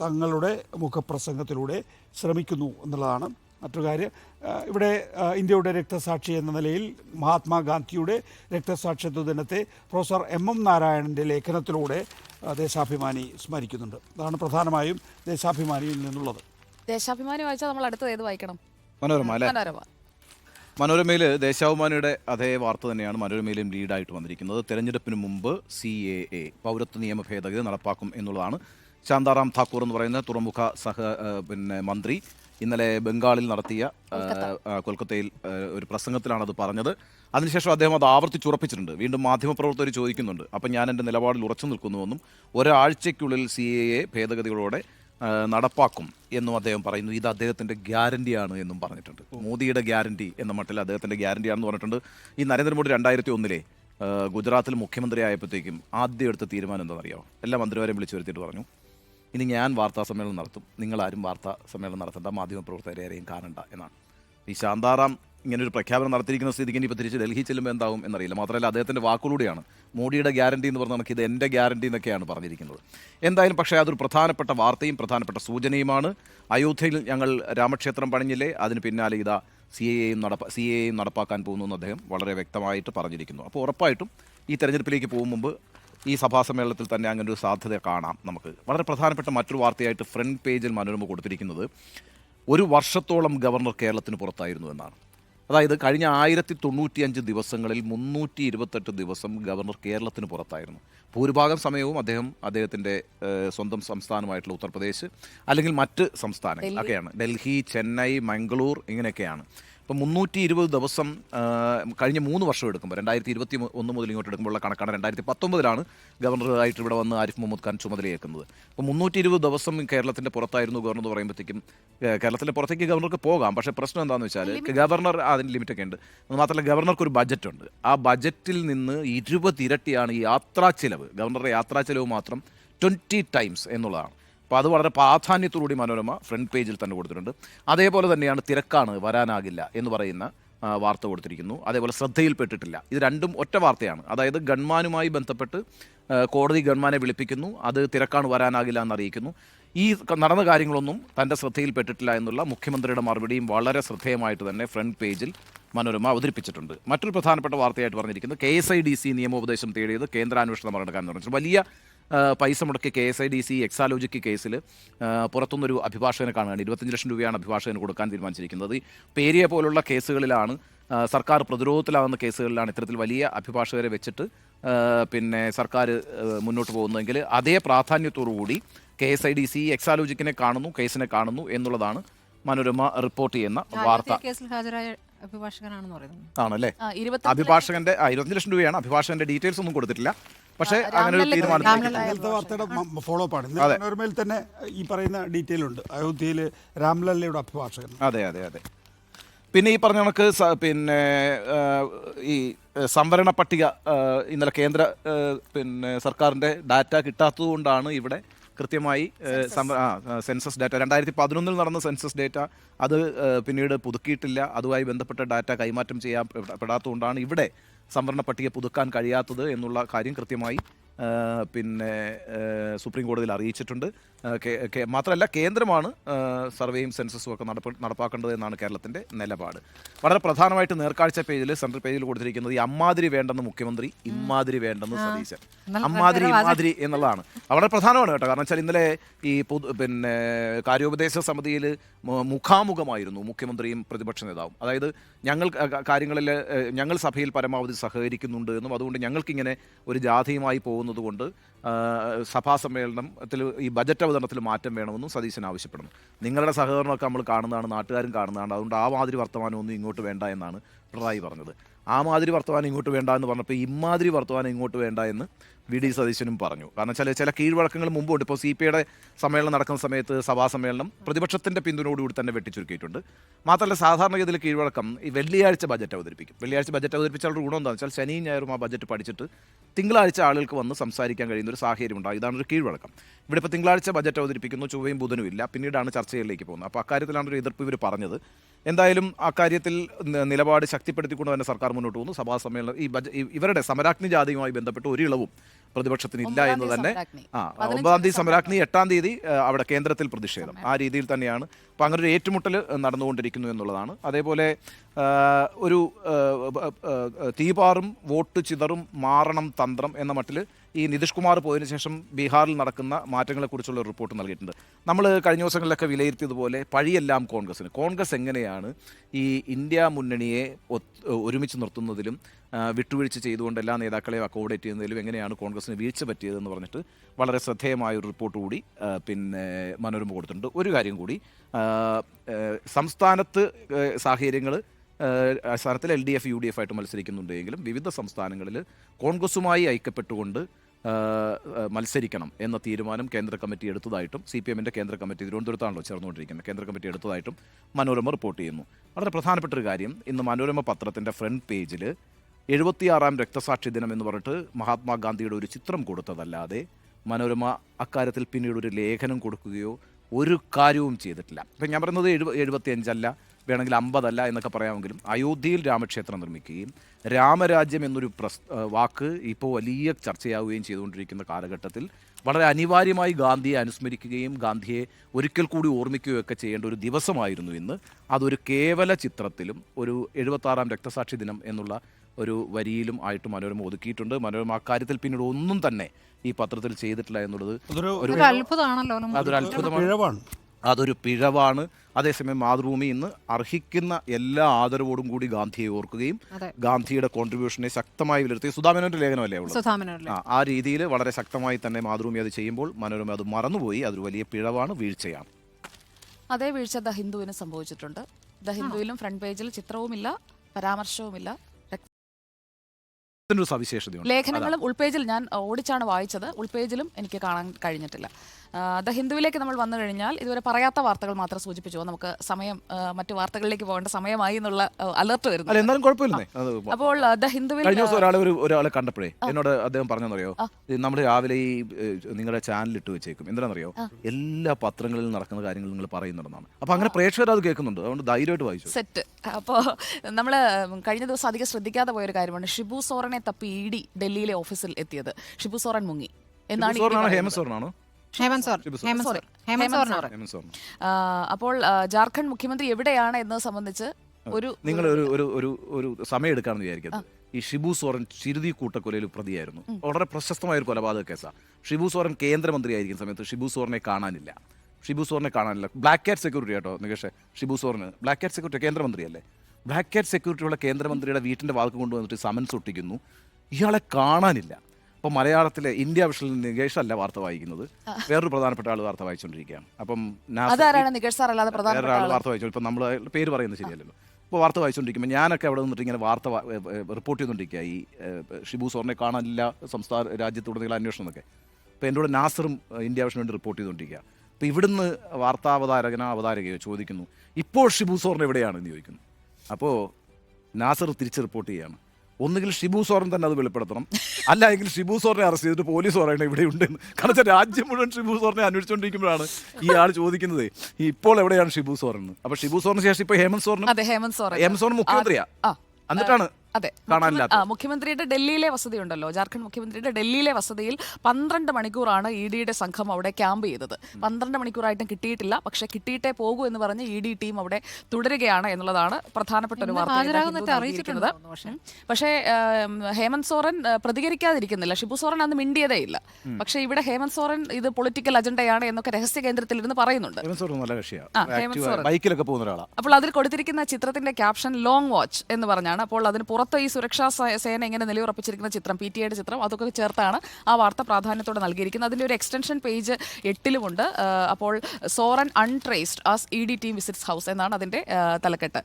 [SPEAKER 4] തങ്ങളുടെ മുഖപ്രസംഗത്തിലൂടെ ശ്രമിക്കുന്നു എന്നുള്ളതാണ് മറ്റൊരു കാര്യം. ഇവിടെ ഇന്ത്യയുടെ രക്തസാക്ഷി എന്ന നിലയിൽ മഹാത്മാഗാന്ധിയുടെ രക്തസാക്ഷിത്വ ദിനത്തെ പ്രൊഫസർ എം എം നാരായണന്റെ ലേഖനത്തിലൂടെ ദേശാഭിമാനി സ്മരിക്കുന്നുണ്ട്. അതാണ് പ്രധാനമായും ദേശാഭിമാനിയിൽ നിന്നുള്ളത്.
[SPEAKER 1] ദേശാഭിമാനി വായിച്ചാൽ നമ്മൾ അടുത്തത് ഏത് വായിക്കണം?
[SPEAKER 2] മനോരമ അല്ലേ?
[SPEAKER 1] മനോരമ.
[SPEAKER 2] മനോരമയിൽ ദേശാഭിമാനിയുടെ അതേ വാർത്ത തന്നെയാണ് മനോരമയിലും ലീഡായിട്ട് വന്നിരിക്കുന്നത്. തെരഞ്ഞെടുപ്പിന് മുമ്പ് സി എ എ പൗരത്വ നിയമ ഭേദഗതി നടപ്പാക്കും എന്നുള്ളതാണ് ശാന്താറാം താക്കൂർ എന്ന് പറയുന്ന തുറമുഖ സഹ പിന്നെ മന്ത്രി. ഇന്നലെ ബംഗാളിൽ നടത്തിയ കൊൽക്കത്തയിൽ ഒരു പ്രസംഗത്തിലാണ് അത് പറഞ്ഞത്. അതിനുശേഷം അദ്ദേഹം അത് ആവർത്തിച്ചുറപ്പിച്ചിട്ടുണ്ട്. വീണ്ടും മാധ്യമപ്രവർത്തകർ ചോദിക്കുന്നുണ്ട്. അപ്പം ഞാൻ എന്റെ നിലപാടിൽ ഉറച്ചു നിൽക്കുന്നുവെന്നും ഒരാഴ്ചയ്ക്കുള്ളിൽ സി എ എ ഭേദഗതികളോടെ നടപ്പാക്കും എന്നും അദ്ദേഹം പറയുന്നു. ഇത് അദ്ദേഹത്തിന്റെ ഗ്യാരണ്ടിയാണ് എന്നും പറഞ്ഞിട്ടുണ്ട്. മോദിയുടെ ഗ്യാരണ്ടി എന്ന മട്ടിൽ അദ്ദേഹത്തിന്റെ ഗ്യാരണ്ടിയാണെന്ന് പറഞ്ഞിട്ടുണ്ട്. ഈ നരേന്ദ്രമോദി രണ്ടായിരത്തി ഒന്നിലെ ഗുജറാത്തിൽ മുഖ്യമന്ത്രി ആയപ്പോഴത്തേക്കും ആദ്യം എടുത്ത തീരുമാനം എന്താണെന്നറിയാമോ എല്ലാ മന്ത്രിമാരെയും വിളിച്ചു വരുത്തിയിട്ട് പറഞ്ഞു. ഇനി ഞാൻ വാർത്താ സമ്മേളനം നടത്തും. നിങ്ങളാരും വാർത്താ സമ്മേളനം നടത്തേണ്ട മാധ്യമപ്രവർത്തകരെ ആരെയും കാണണ്ട എന്നാണ്. ഈ ശാന്താറാം ഇങ്ങനെ ഒരു പ്രഖ്യാപനം നടത്തിയിരിക്കുന്ന സ്ഥിതിക്ക് ഇനി ഇപ്പോൾ തിരിച്ച് ഡൽഹി ചെല്ലുമ്പോൾ എന്താവും എന്നറിയില്ല. മാത്രമല്ല അദ്ദേഹത്തിന്റെ വാക്കുകൂടിയാണ് മോഡിയുടെ ഗ്യാരണ്ടി എന്ന് പറഞ്ഞാൽ നമുക്ക് ഇത് എന്റെ ഗ്യാരണ്ടി എന്നൊക്കെയാണ് പറഞ്ഞിരിക്കുന്നത്. എന്തായാലും പക്ഷേ അതൊരു പ്രധാനപ്പെട്ട വാർത്തയും പ്രധാനപ്പെട്ട സൂചനയുമാണ്. അയോധ്യയിൽ ഞങ്ങൾ രാമക്ഷേത്രം പണിഞ്ഞില്ലേ? അതിന് പിന്നാലെ ഇതാ സി എയും നടപ്പ സി എയും നടപ്പാക്കാൻ പോകുന്നു എന്ന് അദ്ദേഹം വളരെ വ്യക്തമായിട്ട് പറഞ്ഞിരിക്കുന്നു. അപ്പോൾ ഉറപ്പായിട്ടും ഈ തെരഞ്ഞെടുപ്പിലേക്ക് പോകും മുമ്പ് ഈ സഭാസമ്മേളനത്തിൽ തന്നെ അങ്ങനെ ഒരു സാധ്യത കാണാം നമുക്ക്. വളരെ പ്രധാനപ്പെട്ട മറ്റൊരു വാർത്തയായിട്ട് ഫ്രണ്ട് പേജിൽ മനോരമ കൊടുത്തിരിക്കുന്നത് ഒരു വർഷത്തോളം ഗവർണർ കേരളത്തിന് പുറത്തായിരുന്നു എന്നാണ്. അതായത് കഴിഞ്ഞ ആയിരത്തി തൊണ്ണൂറ്റിയഞ്ച് ദിവസങ്ങളിൽ മുന്നൂറ്റി ഇരുപത്തെട്ട് ദിവസം ഗവർണർ കേരളത്തിന് പുറത്തായിരുന്നു. ഭൂരിഭാഗം സമയവും അദ്ദേഹം അദ്ദേഹത്തിന്റെ സ്വന്തം സംസ്ഥാനമായിട്ടുള്ള ഉത്തർപ്രദേശ് അല്ലെങ്കിൽ മറ്റ് സംസ്ഥാനങ്ങൾ ഒക്കെയാണ്. ഡൽഹി ചെന്നൈ മംഗളൂർ ഇങ്ങനെയൊക്കെയാണ്. ഇപ്പം മുന്നൂറ്റി ഇരുപത് ദിവസം കഴിഞ്ഞ മൂന്ന് വർഷം എടുക്കുമ്പോൾ രണ്ടായിരത്തി ഇരുപത്തി ഒന്ന് മുതൽ ഇങ്ങോട്ട് എടുക്കുമ്പോഴുള്ള കണക്കാണ് രണ്ടായിരത്തി പത്തൊമ്പതിലാണ് ഗവർണറായിട്ട് ഇവിടെ വന്ന് ആരിഫ് മുഹമ്മദ് ഖാൻ ചുമതലയേക്കുന്നത് അപ്പോൾ മുന്നൂറ്റി ഇരുപത് ദിവസം കേരളത്തിന്റെ പുറത്തായിരുന്നു ഗവർണർ എന്ന് പറയുമ്പോഴത്തേക്കും കേരളത്തിന്റെ പുറത്തേക്ക് ഗവർണർക്ക് പോകാം. പക്ഷേ പ്രശ്നം എന്താണെന്ന് വെച്ചാൽ ഗവർണർ അതിന് ലിമിറ്റൊക്കെ ഉണ്ട്. അത് മാത്രമല്ല ഗവർണർക്ക് ഒരു ബജറ്റ് ഉണ്ട് ആ ബജറ്റിൽ നിന്ന് ഇരുപത് ഇരട്ടിയാണ് ഈ യാത്രാ ചിലവ്. ഗവർണറുടെ യാത്രാ ചിലവ് മാത്രം ട്വന്റി ടൈംസ് എന്നുള്ളതാണ്. അപ്പോൾ അത് വളരെ പ്രാധാന്യത്തോടുകൂടി മനോരമ ഫ്രണ്ട് പേജിൽ തന്നെ കൊടുത്തിട്ടുണ്ട്. അതേപോലെ തന്നെയാണ് തിരക്കാണ് വരാനാകില്ല എന്ന് പറയുന്ന വാർത്ത കൊടുത്തിരിക്കുന്നു. അതേപോലെ ശ്രദ്ധയിൽപ്പെട്ടിട്ടില്ല. ഇത് രണ്ടും ഒറ്റ വാർത്തയാണ്. അതായത് ഗൺമാനുമായി ബന്ധപ്പെട്ട് കോടതി ഗൺമാനെ വിളിപ്പിക്കുന്നു. അത് തിരക്കാണ് വരാനാകില്ല എന്ന് അറിയിക്കുന്നു. ഈ നടന്ന കാര്യങ്ങളൊന്നും തന്റെ ശ്രദ്ധയിൽപ്പെട്ടിട്ടില്ല എന്നുള്ള മുഖ്യമന്ത്രിയുടെ മറുപടിയും വളരെ ശ്രദ്ധേയമായിട്ട് തന്നെ ഫ്രണ്ട് പേജിൽ മനോരമ അവതരിപ്പിച്ചിട്ടുണ്ട്. മറ്റൊരു പ്രധാനപ്പെട്ട വാർത്തയായിട്ട് പറഞ്ഞിരിക്കുന്നത് K S I D C നിയമോപദേശം തേടിയത് കേന്ദ്രാന്വേഷണം മറികടക്കാൻ എന്ന് പറഞ്ഞിട്ട് വലിയ പൈസ മുടക്കി K S I D C Exalogic കേസിൽ പുറത്തുനിന്നൊരു അഭിഭാഷകനെ കാണുകയാണ്. ഇരുപത്തഞ്ച് ലക്ഷം രൂപയാണ് അഭിഭാഷകന് കൊടുക്കാൻ തീരുമാനിച്ചിരിക്കുന്നത്. പേരിയെ പേരിയ പോലുള്ള കേസുകളിലാണ് സർക്കാർ പ്രതിരോധത്തിലാവുന്ന കേസുകളിലാണ് ഇത്തരത്തിൽ വലിയ അഭിഭാഷകരെ വെച്ചിട്ട് പിന്നെ സർക്കാർ മുന്നോട്ട് പോകുന്നതെങ്കിൽ അതേ പ്രാധാന്യത്തോടുകൂടി K S I D C എക്സാലോജിക്കിനെ കാണുന്നു കേസിനെ കാണുന്നു എന്നുള്ളതാണ് മനോരമ റിപ്പോർട്ട് ചെയ്യുന്ന വാർത്ത.
[SPEAKER 3] കേസിൽ ഹാജരായ അഭിഭാഷകനാണെന്ന് പറയുന്നത്
[SPEAKER 2] ആണല്ലേ? അഭിഭാഷകന്റെ ആ ഇരുപത്തഞ്ച് ലക്ഷം രൂപയാണ്. അഭിഭാഷകന്റെ ഡീറ്റെയിൽസ് ഒന്നും കൊടുത്തിട്ടില്ല. പക്ഷേ അങ്ങനെ ഒരു തീരുമാനം
[SPEAKER 4] ഇന്നലത്തെ വാർത്തയുടെ ഫോളോ അപ്പ് ആണ്. ഇന്നലെ മനോരമയിൽ തന്നെ ഈ പറയുന്ന ഡീറ്റെയിൽ ഉണ്ട്. അയോധ്യയിൽ രാംലല്ലയുടെ അഭിഭാഷകൻ.
[SPEAKER 2] അതെ അതെ അതെ. പിന്നെ ഈ പറഞ്ഞ കണക്ക് സ- പിന്നെ ആ, ഈ ആ, സംവരണ പട്ടിക ആ, ഇന്നലെ കേന്ദ്ര ആ, പിന്നെ സർക്കാരിന്റെ ഡാറ്റ കിട്ടാത്തത് കൊണ്ടാണ് ഇവിടെ കൃത്യമായി സെൻസസ് ഡാറ്റ രണ്ടായിരത്തി പതിനൊന്നിൽ നടന്ന സെൻസസ് ഡാറ്റ അത് പിന്നീട് പുതുക്കിയിട്ടില്ല. അതുമായി ബന്ധപ്പെട്ട ഡാറ്റ കൈമാറ്റം ചെയ്യാൻ പെട- പെടാത്തതുകൊണ്ടാണ് ഇവിടെ സംവരണ പട്ടിക പുതുക്കാൻ കഴിയാത്തത് എന്നുള്ള കാര്യം കൃത്യമായി പിന്നെ സുപ്രീം കോടതിയിൽ അറിയിച്ചിട്ടുണ്ട്. മാത്രമല്ല കേന്ദ്രമാണ് സർവേയും സെൻസസും ഒക്കെ നടപ്പ് നടപ്പാക്കേണ്ടത് എന്നാണ് കേരളത്തിന്റെ നിലപാട്. വളരെ പ്രധാനമായിട്ട് നേർക്കാഴ്ച പേജിൽ സെൻട്രൽ പേജിൽ കൊടുത്തിരിക്കുന്നത് ഈ അമ്മാതിരി വേണ്ടെന്ന് മുഖ്യമന്ത്രി ഇമ്മാതിരി വേണ്ടെന്ന് സതീശൻ. അമ്മാതിരി ഇമ്മാതിരി എന്നുള്ളതാണ്. വളരെ പ്രധാനമാണ് കേട്ടോ. കാരണം വെച്ചാൽ ഇന്നലെ ഈ പൊതു പിന്നെ കാര്യോപദേശ സമിതിയിൽ മുഖാമുഖമായിരുന്നു മുഖ്യമന്ത്രിയും പ്രതിപക്ഷ നേതാവും. അതായത് ഞങ്ങൾ കാര്യങ്ങളിൽ ഞങ്ങൾ സഭയിൽ പരമാവധി സഹകരിക്കുന്നുണ്ട് എന്നും അതുകൊണ്ട് ഞങ്ങൾക്കിങ്ങനെ ഒരു ജാഥയുമായി പോകുന്നത് കൊണ്ട് സഭാ സമ്മേളനത്തിൽ ഈ ബജറ്റ് അവതരണത്തിൽ മാറ്റം വേണമെന്നും സതീശൻ ആവശ്യപ്പെടുന്നു. നിങ്ങളുടെ സഹകരണമൊക്കെ നമ്മൾ കാണുന്നതാണ് നാട്ടുകാരും കാണുന്നതാണ്. അതുകൊണ്ട് ആ മാതിരി വർത്തമാനമൊന്നും ഇങ്ങോട്ട് വേണ്ട എന്നാണ് പിണറായി പറഞ്ഞത്. ആ മാതിരി വർത്തമാനം ഇങ്ങോട്ട് വേണ്ട എന്ന് പറഞ്ഞപ്പോൾ ഇമാതിരി വർത്തമാനം ഇങ്ങോട്ട് വേണ്ട എന്ന് വി ഡി സതീശനും പറഞ്ഞു. കാരണം വെച്ചാൽ ചില കീഴ്വഴക്കങ്ങൾ മുമ്പുണ്ട്. ഇപ്പോൾ സി പി ഐയുടെ സമ്മേളനം നടക്കുന്ന സമയത്ത് സഭാ സമ്മേളനം പ്രതിപക്ഷത്തിന്റെ പിന്തുണയോടുകൂടി തന്നെ വെട്ടിച്ചുരുക്കിയിട്ടുണ്ട്. മാത്രമല്ല സാധാരണഗതിയിൽ കീഴ്വഴക്കം ഈ വെള്ളിയാഴ്ച ബജറ്റ് അവതരിപ്പിക്കും. വെള്ളിയാഴ്ച ബജറ്റ് അവതരിപ്പിച്ചാൽ ഗുണം എന്താണെന്ന് വെച്ചാൽ ശനിയും ഞായറും ആ ബജറ്റ് പഠിച്ചിട്ട് തിങ്കളാഴ്ച ആളുകൾക്ക് വന്ന് സംസാരിക്കാൻ കഴിയുന്ന ഒരു സാഹചര്യം ഉണ്ടാകും. ഇതാണ് ഒരു കീഴ്വഴക്കം. ഇവിടെ ഇപ്പോൾ തിങ്കളാഴ്ച ബജറ്റ് അവതരിപ്പിക്കുന്നു ചൊവ്വയും ബുധനും ഇല്ല. പിന്നീടാണ് ചർച്ചയിലേക്ക് പോകുന്നത്. അപ്പോൾ അക്കാര്യത്തിലാണ് ഒരു എതിർപ്പ് ഇവർ പറഞ്ഞത്. എന്തായാലും അക്കാര്യത്തിൽ കാര്യത്തിൽ നിലപാട് ശക്തിപ്പെടുത്തിക്കൊണ്ട് തന്നെ സർക്കാർ മുന്നോട്ട് പോകുന്നു. സഭാ സമ്മേളനം ഈ ബജ ഇവരുടെ സമരാഗ്നി ജാതിയുമായി ബന്ധപ്പെട്ട് ഒരു ഇളവും പ്രതിപക്ഷത്തിന് ഇല്ല എന്ന് തന്നെ. ആ ഒമ്പതാം തീയതി
[SPEAKER 1] സമരാഗ്നി.
[SPEAKER 2] എട്ടാം തീയതി അവിടെ കേന്ദ്രത്തിൽ പ്രതിഷേധം. ആ രീതിയിൽ തന്നെയാണ്. അപ്പോൾ അങ്ങനെ ഒരു ഏറ്റുമുട്ടൽ നടന്നുകൊണ്ടിരിക്കുന്നു എന്നുള്ളതാണ്. അതേപോലെ ഒരു തീപാറും വോട്ട് ചിതറും മാറണം തന്ത്രം എന്ന മട്ടിൽ ഈ നിതീഷ് കുമാർ പോയതിനു ശേഷം ബീഹാറിൽ നടക്കുന്ന മാറ്റങ്ങളെക്കുറിച്ചുള്ള റിപ്പോർട്ട് നൽകിയിട്ടുണ്ട്. നമ്മൾ കഴിഞ്ഞ ദിവസങ്ങളിലൊക്കെ വിലയിരുത്തിയതുപോലെ പഴിയെല്ലാം കോൺഗ്രസിന് കോൺഗ്രസ് എങ്ങനെയാണ് ഈ ഇന്ത്യ മുന്നണിയെ ഒരുമിച്ച് നിർത്തുന്നതിലും വിട്ടുവീഴ്ച ചെയ്തുകൊണ്ട് എല്ലാ നേതാക്കളെയും അക്കോമഡേറ്റ് ചെയ്യുന്നതിലും എങ്ങനെയാണ് കോൺഗ്രസിന് വീഴ്ച പറ്റിയതെന്ന് പറഞ്ഞിട്ട് വളരെ ശ്രദ്ധേയമായ ഒരു റിപ്പോർട്ട് കൂടി പിന്നെ മനോരമ കൊടുത്തിട്ടുണ്ട്. ഒരു കാര്യം കൂടി സംസ്ഥാനത്ത് സാഹചര്യങ്ങൾ സ്ഥാനത്തിൽ L D F U D F ആയിട്ട് മത്സരിക്കുന്നുണ്ടെങ്കിലും വിവിധ സംസ്ഥാനങ്ങളിൽ കോൺഗ്രസുമായി ഐക്യപ്പെട്ടുകൊണ്ട് മത്സരിക്കണം എന്ന തീരുമാനം കേന്ദ്ര കമ്മിറ്റി എടുത്തതായിട്ടും സി പി എമ്മിന്റെ കേന്ദ്ര കമ്മിറ്റി തിരുവനന്തപുരത്താണല്ലോ ചേർന്നുകൊണ്ടിരിക്കുന്നത്. കേന്ദ്ര കമ്മിറ്റി എടുത്തതായിട്ടും മനോരമ റിപ്പോർട്ട് ചെയ്യുന്നു. വളരെ പ്രധാനപ്പെട്ട ഒരു കാര്യം ഇന്ന് മനോരമ പത്രത്തിന്റെ ഫ്രണ്ട് പേജിൽ എഴുപത്തിയാറാം രക്തസാക്ഷി ദിനം എന്ന് പറഞ്ഞിട്ട് മഹാത്മാഗാന്ധിയുടെ ഒരു ചിത്രം കൊടുത്തതല്ലാതെ മനോരമ അക്കാര്യത്തിൽ പിന്നീട് ഒരു ലേഖനം കൊടുക്കുകയോ ഒരു കാര്യവും ചെയ്തിട്ടില്ല. ഇപ്പം ഞാൻ പറയുന്നത് എഴുപ എഴുപത്തിയഞ്ചല്ല വേണമെങ്കിൽ അമ്പതല്ല എന്നൊക്കെ പറയാമെങ്കിലും അയോധ്യയിൽ രാമക്ഷേത്രം നിർമ്മിക്കുകയും രാമരാജ്യം എന്നൊരു പ്രസ് വാക്ക് ഇപ്പോൾ വലിയ ചർച്ചയാവുകയും ചെയ്തുകൊണ്ടിരിക്കുന്ന കാലഘട്ടത്തിൽ വളരെ അനിവാര്യമായി ഗാന്ധിയെ അനുസ്മരിക്കുകയും ഗാന്ധിയെ ഒരിക്കൽ കൂടി ഓർമ്മിക്കുകയും ഒക്കെ ചെയ്യേണ്ട ഒരു ദിവസമായിരുന്നു ഇന്ന്. അതൊരു കേവല ചിത്രത്തിലും ഒരു എഴുപത്താറാം രക്തസാക്ഷി ദിനം എന്നുള്ള ഒരു വരിയിലും ആയിട്ട് മനോരമ ഒതുക്കിയിട്ടുണ്ട്. മനോരമ അക്കാര്യത്തിൽ പിന്നീട് ഒന്നും തന്നെ ഈ പത്രത്തിൽ ചെയ്തിട്ടില്ല എന്നുള്ളത്
[SPEAKER 4] അതൊരു
[SPEAKER 2] ഒരു
[SPEAKER 3] ഒരു അത്ഭുതമാണല്ലോ
[SPEAKER 2] അതൊരു അത്ഭുതമാണ്. അതൊരു പിഴവാണ്. അതേസമയം മാതൃഭൂമി ഇന്ന് അർഹിക്കുന്ന എല്ലാ ആദരവോടും കൂടി ഗാന്ധിയെ ഓർക്കുകയും ഗാന്ധിയുടെ കോൺട്രിബ്യൂഷനെ ശക്തമായി വിലയിരുത്തി. സുധാമേനോന്റെ ലേഖനമല്ലേ
[SPEAKER 3] ഉള്ളൂ
[SPEAKER 2] ആ രീതിയിൽ വളരെ ശക്തമായി തന്നെ മാതൃഭൂമി അത് ചെയ്യുമ്പോൾ മനോരമ അത് മറന്നുപോയി. അതൊരു വലിയ പിഴവാണ് വീഴ്ചയാണ്.
[SPEAKER 1] അതേ വീഴ്ച ദ ഹിന്ദുവിന് സംഭവിച്ചിട്ടുണ്ട്. ദ ഹിന്ദുവിലും ഫ്രണ്ട് പേജിൽ ചിത്രവുമില്ല പരാമർശവുമില്ല.
[SPEAKER 2] ഇതിനൊരു സവിശേഷതയുണ്ട്.
[SPEAKER 1] ലേഖനങ്ങളും ഉൾപേജിൽ ഞാൻ ഓടിച്ചാണ് വായിച്ചത്. ഉൾപേജിലും എനിക്ക് കാണാൻ കഴിഞ്ഞിട്ടില്ല. ദ ഹിന്ദുവിലേക്ക് നമ്മൾ വന്നു കഴിഞ്ഞാൽ ഇതുവരെ പറയാത്ത വാർത്തകൾ മാത്രം സൂചിപ്പിച്ചു. നമുക്ക് സമയം മറ്റു വാർത്തകളിലേക്ക് പോകേണ്ട സമയമായി എന്നുള്ള അലർട്ട്
[SPEAKER 2] അല്ല
[SPEAKER 1] വരുന്നു
[SPEAKER 2] എന്നാലും കുഴപ്പമില്ലേ.
[SPEAKER 1] അപ്പോൾ ദ ഹിന്ദുവിൽ
[SPEAKER 2] കഴിഞ്ഞ ദിവസം ഒരാളെ ഒരു ഒരാളെ കണ്ടപ്പോഴേ എന്നോട് അദ്ദേഹം പറഞ്ഞെന്നറിയോ? നമ്മൾ രാവിലെ ഈ നിങ്ങളുടെ ചാനൽ ഇട്ട് വെച്ചേക്കും. എന്താണെന്നറിയോ എല്ലാ പത്രങ്ങളിൽ നടക്കുന്ന കാര്യങ്ങൾ നിങ്ങൾ പറയുന്നുണ്ടെന്നാണ്. അപ്പൊ അങ്ങനെ പ്രേക്ഷകർ അത് കേൾക്കുന്നുണ്ട്. അതുകൊണ്ട് ധൈര്യമായിട്ട് വായിച്ചു.
[SPEAKER 1] സെറ്റ്. അപ്പോൾ നമ്മൾ കഴിഞ്ഞ ദിവസം അധികം ശ്രദ്ധിക്കാതെ പോയ ഒരു കാര്യമാണ്. ഷിബു സോറനെ തപ്പി ഇ ഡി ഡൽഹിയിലെ ഓഫീസിൽ എത്തിയത്. ഷിബു സോറൻ മുങ്ങി. എന്നാണ് ED
[SPEAKER 2] സോറിനാണോ. ഹേമന്ത്
[SPEAKER 3] ഹേമന്ത് സോർ. ഹേമന്ത്
[SPEAKER 1] അപ്പോൾ ജാർഖണ്ഡ് മുഖ്യമന്ത്രി എവിടെയാണ് എന്നത് സംബന്ധിച്ച് ഒരു
[SPEAKER 2] നിങ്ങൾ ഒരു ഒരു ഒരു ഒരു സമയം എടുക്കാമെന്ന് വിചാരിക്കുന്നത് ഈ ഷിബു സോറൻ ചിരുതി കൂട്ടക്കൊലയിൽ പ്രതിയായിരുന്നു. വളരെ പ്രശസ്തമായ ഒരു കൊലപാതക കേസാണ് ഷിബു സോറൻ കേന്ദ്രമന്ത്രിയായിരിക്കുന്ന സമയത്ത് ഷിബു സോറിനെ കാണാനില്ല. ഷിബു സോറിനെ കാണാനില്ല. ബ്ലാക്ക് കാറ്റ് സെക്യൂരിറ്റി കേട്ടോ നികേഷ്. ഷിബു സോറിന് ബ്ലാക്ക് കാറ്റ് സെക്യൂരിറ്റി കേന്ദ്രമന്ത്രിയല്ലേ? ബ്ലാക്ക് കാറ്റ് സെക്യൂരിറ്റിയുള്ള കേന്ദ്രമന്ത്രിയുടെ വീട്ടിന്റെ വാക്ക് കൊണ്ടുവന്നിട്ട് സമൻസ് ഒട്ടിക്കുന്നു. ഇയാളെ കാണാനില്ല. അപ്പോൾ മലയാളത്തിലെ ഇന്ത്യ വിഷയം നികേഷ് അല്ല വാർത്ത വായിക്കുന്നത്. വേറൊരു പ്രധാനപ്പെട്ട ആൾ വാർത്ത വായിച്ചുകൊണ്ടിരിക്കുകയാണ് അപ്പം വേറെ ആൾ വാർത്ത വായിച്ചു. ഇപ്പം നമ്മൾ പേര് പറയുന്നത് ശരിയല്ലല്ലോ. അപ്പോൾ വാർത്ത വായിച്ചുകൊണ്ടിരിക്കുമ്പോൾ ഞാനൊക്കെ അവിടെ നിന്നിട്ട് ഇങ്ങനെ വാർത്ത റിപ്പോർട്ട് ചെയ്തുകൊണ്ടിരിക്കുക ഈ ഷിബു സോറിനെ കാണാനില്ല സംസ്ഥാന രാജ്യത്തുടനീളം അന്വേഷണം എന്നൊക്കെ. അപ്പോൾ എന്റെ കൂടെ നാസറും ഇന്ത്യ വിഷന് വേണ്ടി റിപ്പോർട്ട് ചെയ്തുകൊണ്ടിരിക്കുക അപ്പോൾ ഇവിടുന്ന് വാർത്താ അവതാരകനോ അവതാരകയോ ചോദിക്കുന്നു ഇപ്പോൾ ഷിബു സോറിന് എവിടെയാണെന്ന് ചോദിക്കുന്നു. അപ്പോൾ നാസർ തിരിച്ച് റിപ്പോർട്ട് ചെയ്യുകയാണ് ഒന്നുകിൽ ഷിബു സോറൻ തന്നെ അത് വെളിപ്പെടുത്തണം. അല്ല എങ്കിൽ ഷിബു സോറിനെ അറസ്റ്റ് ചെയ്തിട്ട് പോലീസ് പറയണം ഇവിടെ ഉണ്ടെന്ന്. കാരണം വെച്ചാൽ രാജ്യം മുഴുവൻ ഷിബു സോറിനെ അന്വേഷിച്ചുകൊണ്ടിരിക്കുമ്പോഴാണ് ഈ ആൾ ചോദിക്കുന്നത്. ഇപ്പോൾ എവിടെയാണ് ഷിബു സോറൻ അപ്പൊ ഷിബു സോറിന് ശേഷം ഇപ്പൊ ഹേമന്ത് സോറിന്
[SPEAKER 1] ഹേമന്ത് സോറൻ.
[SPEAKER 2] ഹേമന്ത് സോറൻ മുഖ്യമന്ത്രിയാ. എന്നിട്ടാണ്
[SPEAKER 1] അതെ.
[SPEAKER 2] കാണാനില്ലാത്ത.
[SPEAKER 1] മുഖ്യമന്ത്രിയുടെ ഡൽഹിയിലെ വസതി ഉണ്ടല്ലോ ജാർഖണ്ഡ് മുഖ്യമന്ത്രിയുടെ ഡൽഹിയിലെ വസതിയിൽ പന്ത്രണ്ട് മണിക്കൂറാണ് ഇ ഡിയുടെ സംഘം അവിടെ ക്യാമ്പ് ചെയ്തത്. പന്ത്രണ്ട് മണിക്കൂറായിട്ടും കിട്ടിയിട്ടില്ല. പക്ഷെ കിട്ടിയിട്ടേ പോകൂ എന്ന് പറഞ്ഞ് ഇ ഡി ടീം അവിടെ തുടരുകയാണ് എന്നുള്ളതാണ് പ്രധാനപ്പെട്ട ഒരു വാർത്ത നൽകിയിരിക്കുന്നത്.
[SPEAKER 3] പക്ഷേ?
[SPEAKER 1] ഹേമന്ത് സോറൻ പ്രതികരിക്കാതിരിക്കുന്നില്ല. ഷിബു സോറൻ അന്ന് മിണ്ടിയതേ ഇല്ല. പക്ഷേ ഇവിടെ ഹേമന്ത് സോറൻ ഇത് പൊളിറ്റിക്കൽ അജണ്ടയാണ് എന്നൊക്കെ രഹസ്യ കേന്ദ്രത്തിൽ ഇരുന്ന് പറയുന്നുണ്ട്. അപ്പോൾ അതിൽ കൊടുത്തിരിക്കുന്ന ചിത്രത്തിന്റെ ക്യാപ്ഷൻ ലോങ് വാച്ച് എന്ന് പറഞ്ഞാണ്. അപ്പോൾ അതിന് പുറത്ത് ഈ സുരക്ഷാ സേന ഇങ്ങനെ നിലയുറപ്പിച്ചിരിക്കുന്ന ചിത്രം പി ടി ഐയുടെ ചിത്രം അതൊക്കെ ചേർത്താണ് ആ വാർത്ത പ്രാധാന്യത്തോടെ നൽകിയിരിക്കുന്നത്. അതിന്റെ ഒരു എക്സ്റ്റൻഷൻ പേജ് എട്ടിലുമുണ്ട്. അപ്പോൾ Soren untraced as E D team visits house എന്നാണ് അതിന്റെ തലക്കെട്ട്.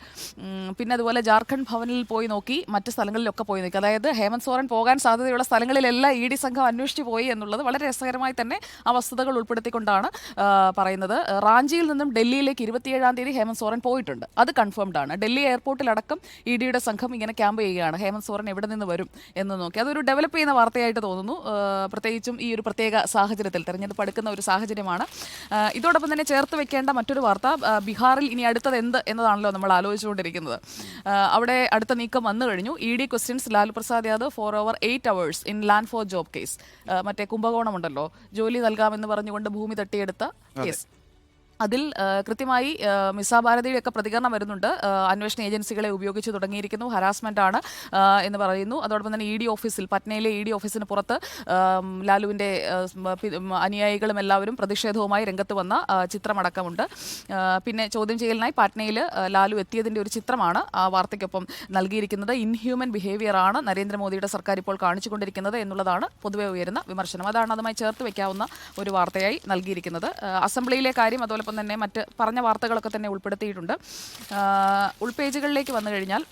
[SPEAKER 1] പിന്നെ അതുപോലെ ജാർഖണ്ഡ് ഭവനിൽ പോയി നോക്കി മറ്റ് സ്ഥലങ്ങളിലൊക്കെ പോയി നോക്കി. അതായത് ഹേമന്ത് സോറൻ പോകാൻ സാധ്യതയുള്ള സ്ഥലങ്ങളിലെല്ലാം ഇ ഡി സംഘം അന്വേഷിച്ച് പോയി എന്നുള്ളത് വളരെ രസകരമായി തന്നെ ആ വസ്തുതകൾ ഉൾപ്പെടുത്തിക്കൊണ്ടാണ് പറയുന്നത്. റാഞ്ചിയിൽ നിന്നും ഡൽഹിയിലേക്ക് ഇരുപത്തിയേഴാം തീയതി ഹേമന്ത് സോറൻ പോയിട്ടുണ്ട്. അത് കൺഫേംഡ് ആണ്. ഡൽഹി എയർപോർട്ടിലടക്കം ഇ ഡിയുടെ സംഘം ഇങ്ങനെ ക്യാമ്പ് ചെയ്യുകയാണ്. ഹേമന്ത് സോറൻ എവിടെ നിന്ന് വരും എന്ന് നോക്കി. അതൊരു ഡെവലപ്പ് ചെയ്യുന്ന വാർത്തയായിട്ട് തോന്നുന്നു. പ്രത്യേകിച്ചും ഈ ഒരു പ്രത്യേക സാഹചര്യത്തിൽ തെരഞ്ഞെടുപ്പ് അടുക്കുന്ന ഒരു സാഹചര്യമാണ്. ഇതോടൊപ്പം തന്നെ ചേർത്ത് വെക്കേണ്ട മറ്റൊരു വാർത്ത ബീഹാറിൽ ഇനി അടുത്തത് എന്ത് എന്നതാണല്ലോ നമ്മൾ ആലോചിച്ചുകൊണ്ടിരിക്കുന്നത്. അവിടെ അടുത്ത നീക്കം വന്നു കഴിഞ്ഞു. E D questions Lalu Prasad Yadav for over eight hours in land for job case. മറ്റേ കുംഭകോണമുണ്ടല്ലോ. ജോലി നൽകാമെന്ന് പറഞ്ഞുകൊണ്ട് ഭൂമി തട്ടിയെടുത്ത കേസ്. അതിൽ കൃത്യമായി മിസാ മിസ ഭാരതിയുടെ ഒക്കെ പ്രതികരണം വരുന്നുണ്ട്. അന്വേഷണ ഏജൻസികളെ ഉപയോഗിച്ച് തുടങ്ങിയിരിക്കുന്നു. ഹരാസ്മെന്റ് ആണ് എന്ന് പറയുന്നു. അതോടൊപ്പം തന്നെ ഇ ഡി ഓഫീസിൽ പറ്റ്നയിലെ ഇ ഡി ഓഫീസിന് പുറത്ത് ലാലുവിന്റെ അനുയായികളും എല്ലാവരും പ്രതിഷേധവുമായി രംഗത്ത് വന്ന ചിത്രമടക്കമുണ്ട്. പിന്നെ ചോദ്യം ചെയ്യലിനായി പാറ്റ്നയിൽ ലാലു എത്തിയതിന്റെ ഒരു ചിത്രമാണ് ആ വാർത്തയ്ക്കൊപ്പം നൽകിയിരിക്കുന്നത്. ഇൻഹ്യൂമൻ ബിഹേവിയർ ആണ് നരേന്ദ്രമോദിയുടെ സർക്കാർ ഇപ്പോൾ കാണിച്ചുകൊണ്ടിരിക്കുന്നത് എന്നുള്ളതാണ് പൊതുവെ ഉയരുന്ന വിമർശനം. അതാണ് അതുമായി ചേർത്ത് വയ്ക്കാവുന്ന ഒരു വാർത്തയായി നൽകിയിരിക്കുന്നത്. അസംബ്ലിയിലെ കാര്യം അതോടൊപ്പം തന്നെ മറ്റ് പറഞ്ഞ വാർത്തകളൊക്കെ തന്നെ ഉൾപ്പെടുത്തിയിട്ടുണ്ട്. ഉൾപേജുകളിലേക്ക് വന്നു കഴിഞ്ഞാൽ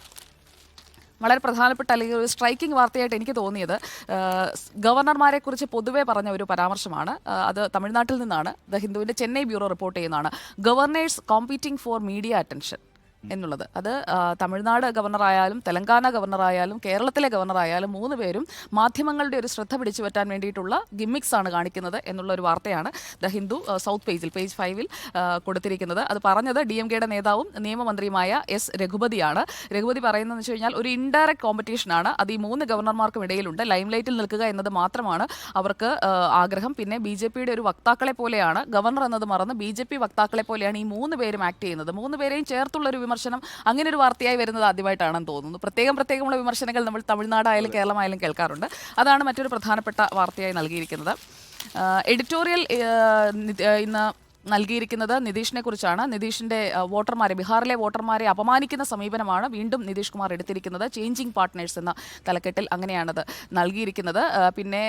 [SPEAKER 1] വളരെ പ്രധാനപ്പെട്ട അല്ലെങ്കിൽ ഒരു സ്ട്രൈക്കിംഗ് വാർത്തയായിട്ട് എനിക്ക് തോന്നിയത് ഗവർണർമാരെ കുറിച്ച് പൊതുവേ പറഞ്ഞ ഒരു പരാമർശമാണ്. അത് തമിഴ്നാട്ടിൽ നിന്നാണ്. ദ ഹിന്ദുവിന്റെ ചെന്നൈ ബ്യൂറോ റിപ്പോർട്ട് ചെയ്യുന്നതാണ്. Governors competing for media attention. എന്നുള്ളത്. അത് തമിഴ്നാട് ഗവർണറായാലും തെലങ്കാന ഗവർണറായാലും കേരളത്തിലെ ഗവർണറായാലും മൂന്ന് പേരും മാധ്യമങ്ങളുടെ ഒരു ശ്രദ്ധ പിടിച്ചു പറ്റാൻ വേണ്ടിയിട്ടുള്ള ഗിമ്മിക്സ് ആണ് കാണിക്കുന്നത് എന്നുള്ള ഒരു വാർത്തയാണ് ദ ഹിന്ദു സൗത്ത് പേജിൽ പേജ് ഫൈവിൽ കൊടുത്തിരിക്കുന്നത്. അത് പറഞ്ഞത് ഡി എം കെയുടെ നേതാവും നിയമമന്ത്രിയുമായ എസ് രഘുപതിയാണ്. രഘുപതി പറയുന്നതെന്ന് വെച്ച് കഴിഞ്ഞാൽ ഒരു ഇൻഡയറക്റ്റ് കോമ്പറ്റീഷനാണ് അത് ഈ മൂന്ന് ഗവർണർമാർക്കും ഇടയിലുണ്ട്. ലൈംലൈറ്റിൽ നിൽക്കുക എന്നത് മാത്രമാണ് അവർക്ക് ആഗ്രഹം. പിന്നെ ബി ജെ പിയുടെ ഒരു വക്താക്കളെ പോലെയാണ് ഗവർണർ എന്നത് മറന്ന് ബി ജെ പി വക്താക്കളെ പോലെയാണ് ഈ മൂന്ന് പേരും ആക്ട് ചെയ്യുന്നത്. മൂന്ന് പേരെയും ചേർത്തുള്ള ഒരു വിമർശനം അങ്ങനെ ഒരു വാർത്തയായി വരുന്നത് ആദ്യമായിട്ടാണെന്ന് തോന്നുന്നു. പ്രത്യേകം പ്രത്യേകമുള്ള വിമർശനങ്ങൾ നമ്മൾ തമിഴ്നാടായാലും കേരളമായാലും കേൾക്കാറുണ്ട്. അതാണ് മറ്റൊരു പ്രധാനപ്പെട്ട വാർത്തയായി നൽകിയിരിക്കുന്നത്. എഡിറ്റോറിയൽ ഇന്ന് നൽകിയിരിക്കുന്നത് നിതീഷിനെ കുറിച്ചാണ്. നിതീഷിന്റെ വോട്ടർമാരെ ബീഹാറിലെ വോട്ടർമാരെ അപമാനിക്കുന്ന സമീപനമാണ് വീണ്ടും നിതീഷ് കുമാർ എടുത്തിരിക്കുന്നത്. ചേഞ്ചിങ് പാർട്ട്നേഴ്സ് എന്ന തലക്കെട്ടിൽ അങ്ങനെയാണത് നൽകിയിരിക്കുന്നത്. പിന്നെ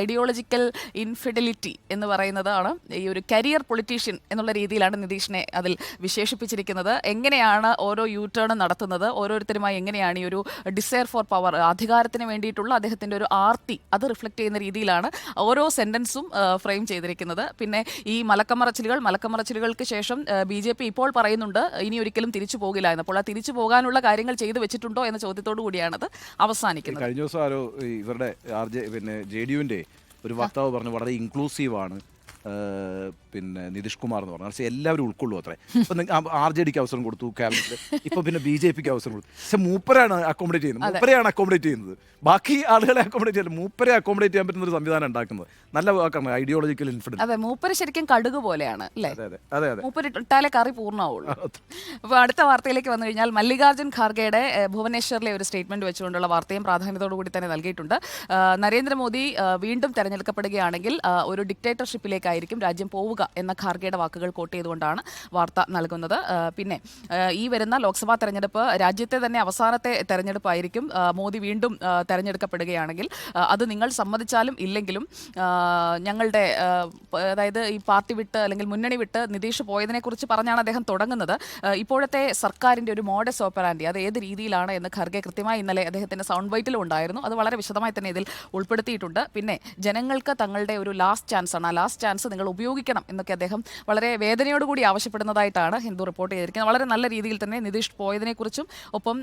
[SPEAKER 1] ഐഡിയോളജിക്കൽ ഇൻഫിഡിലിറ്റി എന്ന് പറയുന്നതാണ് ഈ ഒരു കരിയർ പൊളിറ്റീഷ്യൻ എന്നുള്ള രീതിയിലാണ് നിതീഷിനെ അതിൽ വിശേഷിപ്പിച്ചിരിക്കുന്നത്. എങ്ങനെയാണ് ഓരോ യൂ ടേൺ നടത്തുന്നത്? ഓരോരുത്തരുമായി എങ്ങനെയാണ് ഈ ഒരു ഡിസയർ ഫോർ പവർ അധികാരത്തിന് വേണ്ടിയിട്ടുള്ള അദ്ദേഹത്തിന്റെ ഒരു ആർത്തി അത് റിഫ്ലക്റ്റ് ചെയ്യുന്ന രീതിയിലാണ് ഓരോ സെന്റൻസും ഫ്രെയിം ചെയ്തിരിക്കുന്നത്. പിന്നെ ഈ മലക്കമറച്ചിലുകൾ മലക്കമറച്ചിലുകൾക്ക് ശേഷം ബി ജെ പി ഇപ്പോൾ പറയുന്നുണ്ട് ഇനി ഒരിക്കലും തിരിച്ചു പോകില്ല എന്ന്. അപ്പോൾ ആ തിരിച്ചു പോകാനുള്ള കാര്യങ്ങൾ ചെയ്തു വെച്ചിട്ടുണ്ടോ എന്ന ചോദ്യത്തോടു കൂടിയാണത് അവസാനിക്കുന്നത്.
[SPEAKER 2] കഴിഞ്ഞ ദിവസം ആരോ ഇവരുടെ ആർ ജെ പിന്നെ ജെ ഡി യുവിന്റെ ഒരു വക്താവ് പറഞ്ഞു വളരെ ഇൻക്ലൂസീവ് ആണ്. പിന്നെ നിതീഷ് കുമാർ എന്ന് പറഞ്ഞാൽ പക്ഷേ എല്ലാവരും ഉൾക്കൊള്ളു അത്രേ. ഇപ്പം ആർ ജെ ഡിക്ക് അവസരം കൊടുത്തു ക്യാബിനറ്റിൽ ഇപ്പൊ പിന്നെ ബി ജെ പിക്ക് അവസരം കൊടുത്തു. പക്ഷെ മൂപ്പരാണ് അക്കോമഡേറ്റ് ചെയ്യുന്നത്. മൂപ്പരെയാണ് അക്കോമഡേറ്റ് ചെയ്യുന്നത്. ബാക്കി ആളുകളെ അക്കോമഡേറ്റ് ചെയ്യുന്നത് മൂപ്പരെ അക്കോമഡേറ്റ് ചെയ്യാൻ പറ്റുന്ന ഒരു സംവിധാനം ഉണ്ടാക്കുന്നത്. നല്ല വാക്കാണ് ഐഡിയോളജിക്കൽ ഇൻഫ്ലുവൻസ്
[SPEAKER 1] അതെ മൂപ്പര് ശരിക്കും കടുക് പോലെയാണ് അല്ലേ?
[SPEAKER 2] അതെ അതെ
[SPEAKER 1] മൂപ്പര് ഇട്ടാലേ കറി പൂർണമാവുള്ളൂ. അപ്പോൾ അടുത്ത വാർത്തയിലേക്ക് വന്നു കഴിഞ്ഞാൽ മല്ലികാർജുൻ ഖാർഗെയുടെ ഭുവനേശ്വറിലെ ഒരു സ്റ്റേറ്റ്മെന്റ് വെച്ചുകൊണ്ടുള്ള വാർത്തയും പ്രാധാന്യത്തോടു കൂടി തന്നെ നൽകിയിട്ടുണ്ട്. നരേന്ദ്രമോദി വീണ്ടും തെരഞ്ഞെടുക്കപ്പെടുകയാണെങ്കിൽ ഒരു ഡിക്റ്റേറ്റർഷിപ്പിലേക്കായിരിക്കും രാജ്യം പോവുക എന്ന ഖാർഗെയുടെ വാക്കുകൾ കോട്ട് ചെയ്തുകൊണ്ടാണ് വാർത്ത നൽകുന്നത്. പിന്നെ ഈ വരുന്ന ലോക്സഭാ തെരഞ്ഞെടുപ്പ് രാജ്യത്തെ തന്നെ അവസാനത്തെ തെരഞ്ഞെടുപ്പായിരിക്കും. മോദി വീണ്ടും തെരഞ്ഞെടുക്കപ്പെടുകയാണെങ്കിൽ അത് നിങ്ങൾ സമ്മതിച്ചാലും ഇല്ലെങ്കിലും ഞങ്ങളുടെ അതായത് ഈ പാർട്ടി വിട്ട് അല്ലെങ്കിൽ മുന്നണി വിട്ട് നിതീഷ് പോയതിനെക്കുറിച്ച് പറഞ്ഞാണ് അദ്ദേഹം തുടങ്ങുന്നത്. ഇപ്പോഴത്തെ സർക്കാരിന്റെ ഒരു മോഡസ് ഓപ്പറാൻഡി അത് ഏത് രീതിയിലാണ് എന്ന് ഖർഗെ കൃത്യമായി ഇന്നലെ അദ്ദേഹത്തിന്റെ സൗണ്ട് ബൈറ്റിലും ഉണ്ടായിരുന്നു. അത് വളരെ വിശദമായി തന്നെ ഇതിൽ ഉൾപ്പെടുത്തിയിട്ടുണ്ട്. പിന്നെ ജനങ്ങൾക്ക് തങ്ങളുടെ ഒരു ലാസ്റ്റ് ചാൻസ് ആണ്. ആ ലാസ്റ്റ് ചാൻസ് നിങ്ങൾ ഉപയോഗിക്കണം എന്നൊക്കെ അദ്ദേഹം വളരെ വേദനയോടുകൂടി ആവശ്യപ്പെടുന്നതായിട്ടാണ് ഹിന്ദു റിപ്പോർട്ട് ചെയ്തിരിക്കുന്നത്. വളരെ നല്ല രീതിയിൽ തന്നെ നിതീഷ് പോയതിനെക്കുറിച്ചും ഒപ്പം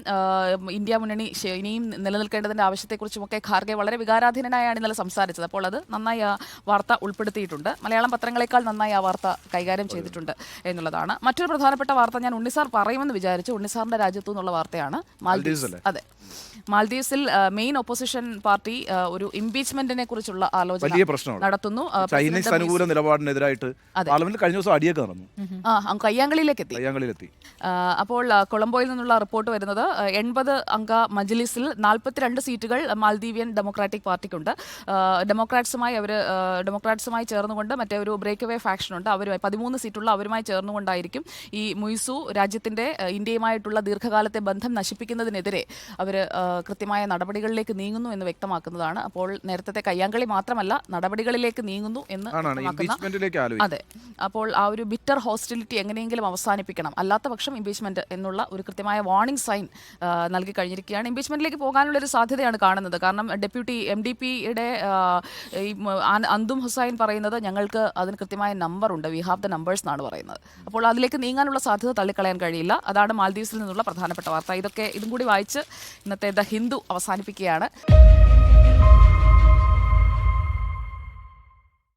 [SPEAKER 1] ഇന്ത്യ മുന്നണി ഇനിയും നിലനിൽക്കേണ്ടതിന്റെ ആവശ്യത്തെക്കുറിച്ചും ഒക്കെ ഖാർഗെ വളരെ വികാരാധീനനായാണ് ഇന്നലെ സംസാരിച്ചത്. അപ്പോൾ അത് നന്നായി ആ വാർത്ത ഉൾപ്പെടുത്തിയിട്ടുണ്ട്. മലയാളം പത്രങ്ങളെക്കാൾ നന്നായി ആ വാർത്ത കൈകാര്യം ചെയ്തിട്ടുണ്ട് എന്നുള്ളതാണ്. മറ്റൊരു പ്രധാനപ്പെട്ട വാർത്ത ഞാൻ ഉണ്ണിസാർ പറയുമെന്ന് വിചാരിച്ചു. ഉണ്ണിസാറിന്റെ രാജ്യത്തു നിന്നുള്ള വാർത്തയാണ്
[SPEAKER 2] അല്ലേ?
[SPEAKER 1] അതെ. മാൽദീവ്സിൽ മെയിൻ ഒപ്പോസിഷൻ പാർട്ടി ഒരു ഇംപീച്ച്മെന്റിനെ കുറിച്ചുള്ള ആലോചന നടത്തുന്നു.
[SPEAKER 2] ചൈനീസ് അനുകൂല നിലപാടിനെതിരായിട്ട് പാർലമെന്റിൽ കഴിഞ്ഞ ദിവസം അടിയൊക്കെ നടന്നു.
[SPEAKER 1] ആ കയ്യാങ്കളിയിലേക്ക് എത്തി.
[SPEAKER 2] കയ്യാങ്കളിയിലെത്തി.
[SPEAKER 1] ആ, അപ്പോൾ ആ, കൊളംബോയിൽ നിന്നുള്ള റിപ്പോർട്ട് വരുന്നത് ആ, എൺപത് അംഗ മജ്ലിസിൽ നാൽപ്പത്തിരണ്ട് സീറ്റുകൾ മാൽദീവിയൻ ഡെമോക്രാറ്റിക് പാർട്ടിക്കുണ്ട്. ആ, ഡെമോക്രാറ്റ്സുമായി അവർ ഡെമോക്രാറ്റ്സുമായി ചേർന്നുകൊണ്ട് മറ്റേ ഒരു ബ്രേക്ക് അവേ ഫാക്ഷൻ ഉണ്ട്. അവരുമായി പതിമൂന്ന് സീറ്റുള്ള അവരുമായി ചേർന്നുകൊണ്ടായിരിക്കും ഈ മുയ്സു രാജ്യത്തിന്റെ ആ, ഇന്ത്യയുമായിട്ടുള്ള ദീർഘകാലത്തെ ബന്ധം നശിപ്പിക്കുന്നതിനെതിരെ അവർ കൃത്യമായ നടപടികളിലേക്ക് നീങ്ങുന്നു എന്ന് വ്യക്തമാക്കുന്നതാണ്. അപ്പോൾ നേരത്തെ കയ്യാങ്കളി മാത്രമല്ല നടപടികളിലേക്ക് നീങ്ങുന്നു എന്ന്
[SPEAKER 2] ആണാണ്.
[SPEAKER 1] വ്യക്തമാക്കുന്ന
[SPEAKER 2] ഇംപീച്ച്മെന്റിലേക്ക് ആലോചിക്കും
[SPEAKER 1] അതെ. അപ്പോൾ ആ ഒരു ബിറ്റർ ഹോസ്റ്റിലിറ്റി എങ്ങനെയെങ്കിലും അവസാനിപ്പിക്കണം. അല്ലാത്ത പക്ഷം ഇംപീച്ച്മെന്റ് എന്നുള്ള ഒരു കൃത്യമായ വാർണിംഗ് സൈൻ നൽകി കഴിഞ്ഞിരിക്കുകയാണ്. ഇംപീച്ച്മെന്റിലേക്ക് പോകാനുള്ള ഒരു സാധ്യതയാണ് കാണുന്നത്. കാരണം ഡെപ്യൂട്ടി എം ഡി പിയുടെ അന്തും ഹുസൈൻ പറയുന്നത് ഞങ്ങൾക്ക് അതിന് കൃത്യമായ നമ്പർ ഉണ്ട്. വി ഹാവ് ദ നമ്പേഴ്സ് എന്നാണ് പറയുന്നത്. അപ്പോൾ അതിലേക്ക് നീങ്ങാനുള്ള സാധ്യത തള്ളിക്കളയാൻ കഴിയില്ല. അതാണ് മാൽദീവ്സിൽ നിന്നുള്ള പ്രധാനപ്പെട്ട വാർത്ത. ഇതൊക്കെ ഇതും കൂടി വായിച്ച് ഇന്നത്തെ ദ ഹിന്ദു അവസാനിപ്പിക്കുകയാണ്.